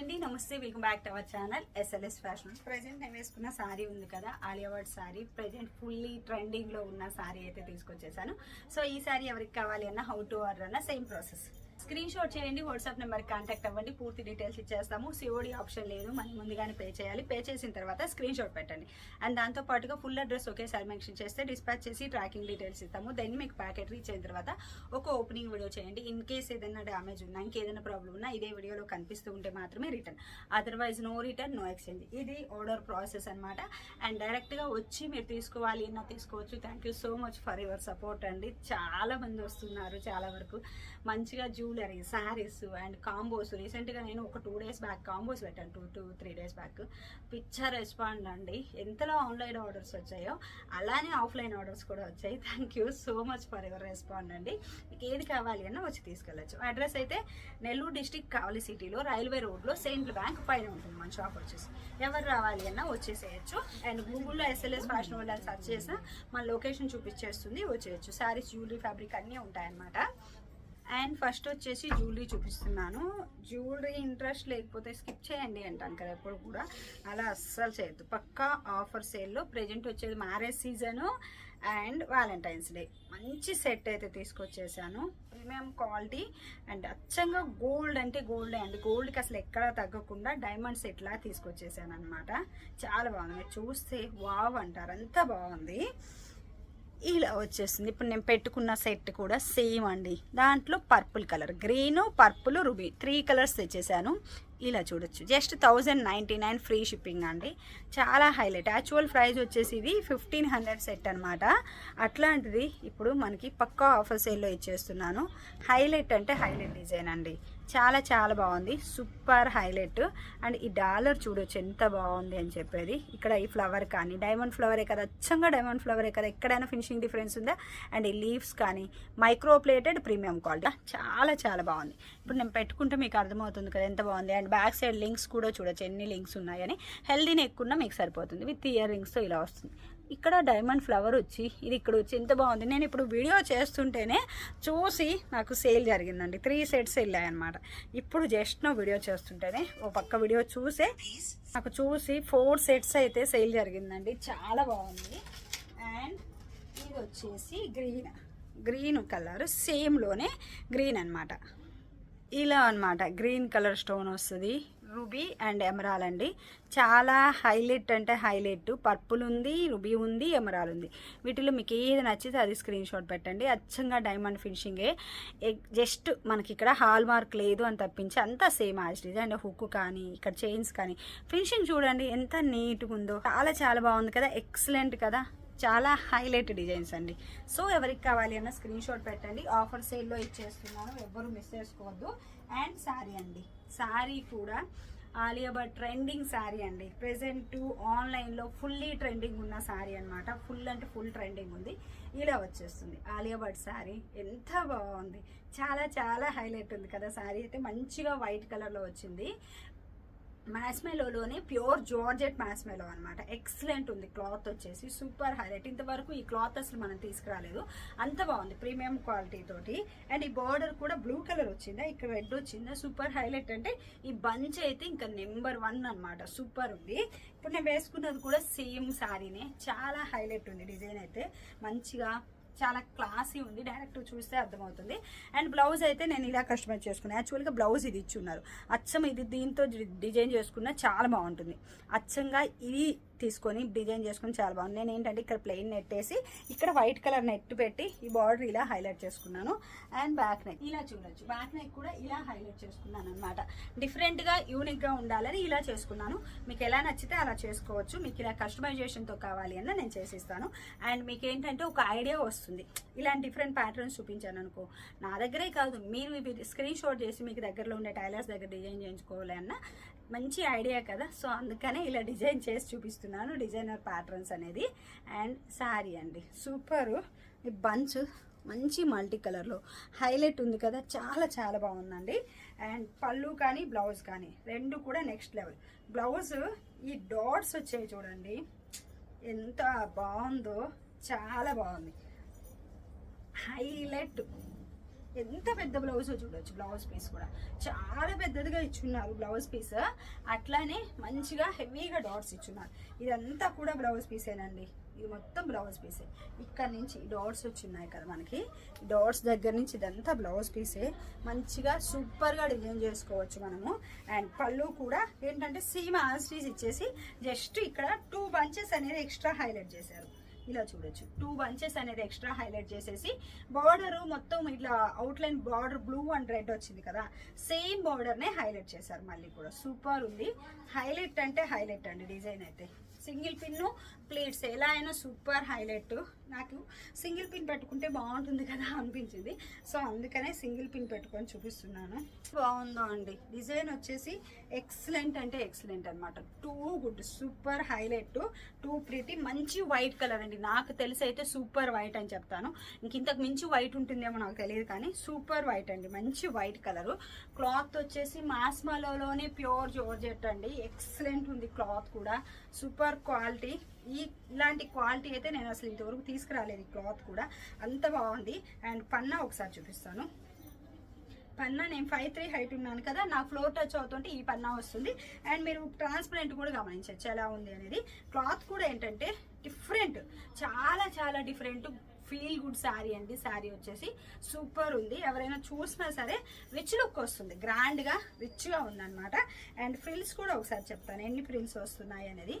అండి నమస్తే welcome back to our channel SLS fashion present నేను వేసుకున్న సారీ ఉంది కదా ఆలియావర్డ్ సారీ. ప్రెజెంట్ ఫుల్లీ ట్రెండింగ్లో ఉన్న సారీ అయితే తీసుకొచ్చేసాను. సో ఈ సారీ ఎవరికి కావాలి అన్న హౌ టు ఆర్డర్ అన్న సేమ్ ప్రాసెస్ స్క్రీన్ షాట్ చేయండి వాట్సాప్ నెంబర్ కాంటాక్ట్ అవ్వండి పూర్తి డీటెయిల్స్ ఇచ్చేస్తాము. సిఓడి ఆప్షన్ లేదు మనం ముందుగానే పే చేయాలి. పే చేసిన తర్వాత స్క్రీన్ షాట్ పెట్టండి. అండ్ దాంతో పాటుగా ఫుల్ అడ్రస్ ఒకేసారి మెన్షన్ చేస్తే డిస్పాచ్ చేసి ట్రాకింగ్ డీటెయిల్స్ ఇస్తాము. దెన్ మీకు ప్యాకెట్ రీచ్ అయిన తర్వాత ఒక ఓపెనింగ్ వీడియో చేయండి. ఇన్ కేస్ ఏదైనా డ్యామేజ్ ఉన్నా ఇంకేదైనా ప్రాబ్లం ఉన్నా ఇదే వీడియోలో కనిపిస్తూ ఉంటే మాత్రమే return otherwise no return no exchange ఇది ఆర్డర్ ప్రాసెస్ అనమాట అండ్ డైరెక్ట్గా వచ్చి మీరు తీసుకోవాలి అన్నా తీసుకోవచ్చు. Thank you so much for your support అండి. చాలా మంది వస్తున్నారు చాలా వరకు. మంచిగా జ్యువెలరీ శారీస్ అండ్ కాంబోస్ రీసెంట్గా నేను ఒక టూ డేస్ బ్యాక్ కాంబోస్ పెట్టాను two two three days back picture respond అండి. ఎంతలో ఆన్లైన్ ఆర్డర్స్ వచ్చాయో అలానే ఆఫ్లైన్ ఆర్డర్స్ కూడా వచ్చాయి. Thank you so much for your respond అండి. మీకు ఏది కావాలి అన్నా వచ్చి తీసుకెళ్ళచ్చు. అడ్రస్ అయితే నెల్లూరు డిస్టిక్ కావలి సిటీలో రైల్వే రోడ్లో సెయింట్ బ్యాంక్ పైన ఉంటుంది మన షాప్ వచ్చేసి. ఎవరు రావాలి అన్నా వచ్చేసేయచ్చు. అండ్ గూగుల్లో ఎస్ఎల్ఎస్ ఫ్యాషన్ వరల్డ్ అని సెర్చ్ చేసినా మన లొకేషన్ చూపించేస్తుంది వచ్చేయచ్చు. శారీస్ జ్యువెలరీ ఫ్యాబ్రిక్ అన్నీ ఉంటాయన్నమాట. అండ్ ఫస్ట్ వచ్చేసి జ్యువెలరీ చూపిస్తున్నాను. జ్యువెలరీ ఇంట్రెస్ట్ లేకపోతే స్కిప్ చేయండి అంటాను కదా ఎప్పుడు కూడా. అలా అస్సలు చేయొద్దు. పక్కా ఆఫర్ సేల్లో. ప్రజెంట్ వచ్చేది marriage season and Valentine's day. మంచి సెట్ అయితే తీసుకొచ్చేసాను. ప్రీమియం క్వాలిటీ అండ్ అచ్చంగా గోల్డ్ అంటే గోల్డ్ అండి. గోల్డ్కి అసలు ఎక్కడ తగ్గకుండా డైమండ్ సెట్లా తీసుకొచ్చేసాను అనమాట చాలా బాగుంది. చూస్తే వావ్ అంటారు. అంత బాగుంది. ఇలా వచ్చేసింది. ఇప్పుడు నేను పెట్టుకున్న సెట్ కూడా సేమ్ అండి. దాంట్లో purple colour. Green purple ruby. Three colours తెచ్చేసాను. ఇలా చూడొచ్చు. Just thousand ninety nine free shipping అండి. చాలా హైలైట్. యాక్చువల్ ప్రైస్ వచ్చేసి ఇది ఫిఫ్టీన్ హండ్రెడ్ సెట్ అనమాట అట్లాంటిది ఇప్పుడు మనకి పక్కా ఆఫర్ సేల్లో ఇచ్చేస్తున్నాను. హైలైట్ అంటే హైలైట్ డిజైన్ అండి. చాలా చాలా బాగుంది. Super highlight. అండ్ ఈ డాలర్ చూడొచ్చు ఎంత బాగుంది అని చెప్పేది. ఇక్కడ ఈ ఫ్లవర్ కానీ డైమండ్ ఫ్లవరే కదా అచ్చంగా డైమండ్ ఫ్లవరే కదా ఎక్కడైనా ఫినిషింగ్ డిఫరెన్స్ ఉందా? అండ్ ఈ లీవ్స్ కానీ మైక్రో ప్లేటెడ్ ప్రీమియం క్వాలిటీ. చాలా చాలా బాగుంది. ఇప్పుడు నేను పెట్టుకుంటే మీకు అర్థమవుతుంది కదా ఎంత బాగుంది. అండ్ బ్యాక్ సైడ్ లింక్స్ కూడా చూడొచ్చు. ఎన్ని లింక్స్ ఉన్నాయని. హెల్దీని ఎక్కువ మీకు సరిపోతుంది. విత్ ఇయర్ రింగ్స్తో ఇలా వస్తుంది. ఇక్కడ డైమండ్ ఫ్లవర్ వచ్చి ఇది ఇక్కడ వచ్చి ఎంత బాగుంది. నేను ఇప్పుడు వీడియో చేస్తుంటేనే చూసి నాకు సేల్ జరిగిందండి. త్రీ సెట్స్ వెళ్ళాయన్నమాట. ఇప్పుడు జస్ట్ నా వీడియో చేస్తుంటేనే ఓ పక్క వీడియో చూసే నాకు చూసి ఫోర్ సెట్స్ అయితే సేల్ జరిగిందండి. చాలా బాగుంది. అండ్ ఇది వచ్చేసి గ్రీన్. గ్రీన్ కలర్ సేమ్లోనే గ్రీన్ అన్నమాట. ఇలా అన్నమాట. గ్రీన్ కలర్ స్టోన్ వస్తుంది. రూబీ అండ్ ఎమరాల్ అండి. చాలా హైలైట్ అంటే హైలైట్. పర్పుల్ ఉంది రుబీ ఉంది ఎమరాల్ ఉంది. వీటిలో మీకు ఏది నచ్చితే అది స్క్రీన్ షాట్ పెట్టండి. అచ్చంగా డైమండ్ ఫినిషింగే. జస్ట్ మనకి ఇక్కడ హాల్ మార్క్ లేదు అని తప్పించి అంతా సేమ్ యాజ్ అండ్ హుక్ కానీ ఇక్కడ చైన్స్ కానీ. ఫినిషింగ్ చూడండి ఎంత నీట్గా ఉందో. చాలా చాలా బాగుంది కదా. ఎక్సలెంట్ కదా. చాలా హైలైట్ డిజైన్స్ అండి. సో ఎవరికి కావాలి అన్న స్క్రీన్ షాట్ పెట్టండి. ఆఫర్ సేల్లో ఇచ్చేస్తున్నాను. ఎవ్వరు మిస్ చేసుకోవద్దు. అండ్ శారీ అండి. శారీ కూడా ఆలియా భట్ ట్రెండింగ్ శారీ అండి. ప్రెసెంట్ ఆన్లైన్లో ఫుల్లీ ట్రెండింగ్ ఉన్న శారీ అనమాట ఫుల్ అంటే ఫుల్ ట్రెండింగ్ ఉంది. ఇలా వచ్చేస్తుంది. ఆలియా భట్ శారీ ఎంత బాగుంది. చాలా చాలా హైలైట్ ఉంది కదా శారీ అయితే మంచిగా వైట్ కలర్లో వచ్చింది. మ్యాస్మెలోనే ప్యూర్ జార్జెట్ మ్యాస్మెలో అనమాట ఎక్సలెంట్ ఉంది. క్లాత్ వచ్చేసి సూపర్ హైలైట్. ఇంతవరకు ఈ క్లాత్ అసలు మనం తీసుకురాలేదు. అంత బాగుంది. ప్రీమియం క్వాలిటీ తోటి. అండ్ ఈ బార్డర్ కూడా బ్లూ కలర్ వచ్చిందా? ఇక్కడ రెడ్ వచ్చిందా? సూపర్ హైలైట్ అంటే ఈ బంచ్ అయితే ఇంకా నెంబర్ వన్ అనమాట సూపర్ ఉంది. ఇప్పుడు నేను వేసుకున్నది కూడా సేమ్ శారీనే. చాలా హైలైట్ ఉంది డిజైన్ అయితే. మంచిగా చాలా క్లాసీ ఉంది. డైరెక్ట్ చూస్తే అర్థమవుతుంది. అండ్ బ్లౌజ్ అయితే నేను ఇలా కస్టమైజ్ చేసుకున్నాను యాక్చువల్గా బ్లౌజ్ ఇది ఇచ్చి ఉన్నారు. అచ్చం ఇది దీంతో డిజైన్ చేసుకున్న చాలా బాగుంటుంది. అచ్చంగా ఇది తీసుకొని డిజైన్ చేసుకుని చాలా బాగుంది. నేను ఏంటంటే ఇక్కడ ప్లెయిన్ నెట్ వేసి ఇక్కడ వైట్ కలర్ నెట్ పెట్టి ఈ బార్డర్ ఇలా హైలైట్ చేసుకున్నాను. అండ్ బ్యాక్ నెక్ ఇలా చూడొచ్చు. బ్యాక్ నెక్ కూడా ఇలా హైలైట్ చేసుకున్నాను అనమాట డిఫరెంట్గా యూనిక్గా ఉండాలని ఇలా చేసుకున్నాను. మీకు ఎలా నచ్చితే అలా చేసుకోవచ్చు. మీకు ఇలా కస్టమైజేషన్తో కావాలి అన్న నేను చేసిస్తాను. అండ్ మీకు ఏంటంటే ఒక ఐడియా వస్తుంది. ఇలాంటి డిఫరెంట్ ప్యాటర్న్స్ చూపించాను అనుకో. నా దగ్గరే కాదు. మీరు స్క్రీన్ షాట్ చేసి మీకు దగ్గరలో ఉండే టైలర్స్ దగ్గర డిజైన్ చేయించుకోవాలి అన్న మంచి ఐడియా కదా. సో అందుకనే ఇలా డిజైన్ చేసి చూపిస్తున్నాను. డిజైనర్ ప్యాటర్న్స్ అనేది. అండ్ శారీ అండి. సూపరు. ఈ బంచ్ మంచి మల్టీ కలర్లో హైలైట్ ఉంది కదా. చాలా చాలా బాగుందండి. అండ్ పళ్ళు కానీ బ్లౌజ్ కానీ రెండు కూడా నెక్స్ట్ లెవెల్. బ్లౌజ్ ఈ డాట్స్ వచ్చాయి చూడండి. ఎంత బాగుందో. చాలా బాగుంది. హైలైట్. ఎంత పెద్ద బ్లౌజ్ చూడొచ్చు బ్లౌజ్ పీస్ కూడా. చాలా పెద్దదిగా ఇచ్చున్నారు బ్లౌజ్ పీస్ అట్లానే మంచిగా హెవీగా డాట్స్ ఇచ్చున్నారు. ఇదంతా కూడా బ్లౌజ్ పీసేనండి ఇది మొత్తం బ్లౌజ్ పీసే ఇక్కడ నుంచి డాట్స్ వచ్చిన్నాయి కదా మనకి. డాట్స్ దగ్గర నుంచి ఇదంతా బ్లౌజ్ పీసే మంచిగా సూపర్గా డిజైన్ చేసుకోవచ్చు మనము. అండ్ పళ్ళు కూడా ఏంటంటే సీమ ఆస్టీస్ ఇచ్చేసి జస్ట్ ఇక్కడ టూ బంచెస్ అనేది ఎక్స్ట్రా హైలైట్ చేశారు. ఇలా చూడొచ్చు. టూ బంచెస్ అనేది ఎక్స్ట్రా హైలైట్ చేసేసి బార్డర్ మొత్తం ఇట్లా outline border blue and red వచ్చింది కదా సేమ్ బార్డర్నే హైలైట్ చేశారు మళ్ళీ కూడా. సూపర్ ఉంది. హైలైట్ అంటే హైలైట్ అండి డిజైన్ అయితే. Single pin plates. ఎలా అయినా సూపర్ హైలైట్. నాకు సింగిల్ పిన్ పెట్టుకుంటే బాగుంటుంది కదా అనిపించింది. సో అందుకనే సింగిల్ పిన్ పెట్టుకొని చూపిస్తున్నాను. బాగుందో అండి? డిజైన్ వచ్చేసి ఎక్సలెంట్ అంటే ఎక్సలెంట్ అనమాట too good super highlight. Too pretty మంచి వైట్ కలర్ అండి. నాకు తెలిసి అయితే సూపర్ వైట్ అని చెప్తాను. ఇంక ఇంతకు మించి వైట్ ఉంటుందేమో నాకు తెలియదు కానీ సూపర్ వైట్ అండి. మంచి వైట్ కలర్. క్లాత్ వచ్చేసి మాస్మలోనే ప్యూర్ జోర్జెట్ అండి. ఎక్సలెంట్ ఉంది క్లాత్ కూడా. సూపర్ క్వాలిటీ ఈ ఇలాంటి క్వాలిటీ అయితే నేను అసలు ఇంతవరకు తీసుకురాలేదు ఈ క్లాత్ కూడా. అంత బాగుంది. అండ్ పన్నా ఒకసారి చూపిస్తాను. పన్నా నేను ఫైవ్ త్రీ హైట్ ఉన్నాను కదా నా ఫ్లోర్ టచ్ అవుతుంటే ఈ పన్నా వస్తుంది. అండ్ మీరు ట్రాన్స్పరెంట్ కూడా గమనించవచ్చు ఎలా ఉంది అనేది. క్లాత్ కూడా ఏంటంటే డిఫరెంట్ చాలా చాలా డిఫరెంట్. ఫీల్ గుడ్ శారీ అండి. శారీ వచ్చేసి సూపర్ ఉంది. ఎవరైనా చూసినా సరే రిచ్ లుక్ వస్తుంది. గ్రాండ్గా రిచ్గా ఉందన్నమాట. అండ్ ఫ్రిల్స్ కూడా ఒకసారి చెప్తాను. ఎన్ని ఫ్రిల్స్ వస్తున్నాయి అనేది.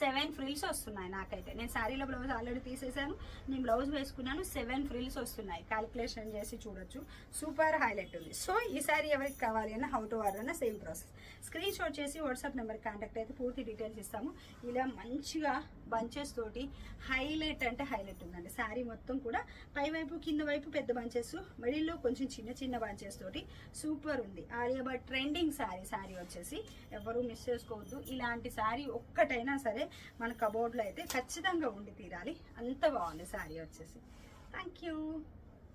seven frills వస్తున్నాయి నాకైతే. నేను శారీలో బ్లౌజ్ ఆల్రెడీ తీసేసాను. నేను బ్లౌజ్ వేసుకున్నాను సెవెన్ ఫ్రిల్స్ వస్తున్నాయి. క్యాలిక్యులేషన్ చేసి చూడొచ్చు. సూపర్ హైలైట్ ఉంది. సో ఈ శారీ ఎవరికి కావాలి అన్న హౌ టు ఆర్డర్ అన్న సేమ్ ప్రాసెస్ స్క్రీన్ షాట్ చేసి వాట్సాప్ నెంబర్ కాంటాక్ట్ అయితే పూర్తి డీటెయిల్స్ ఇస్తాము. ఇలా మంచిగా బంచెస్ తోటి హైలైట్ అంటే హైలైట్ ఉందండి. శారీ మొత్తం కూడా పై వైపు కింద వైపు పెద్ద బంచెస్ మిడిల్లో కొంచెం చిన్న చిన్న బంచెస్ తోటి సూపర్ ఉంది. ఆలియా బట్ ట్రెండింగ్ శారీ శారీ వచ్చేసి ఎవరు మిస్ చేసుకోవద్దు. ఇలాంటి శారీ ఒక్కటైనా సరే మన కబోర్డ్లో అయితే ఖచ్చితంగా ఉండి తీరాలి. అంత బాగుంది శారీ వచ్చేసి. Thank you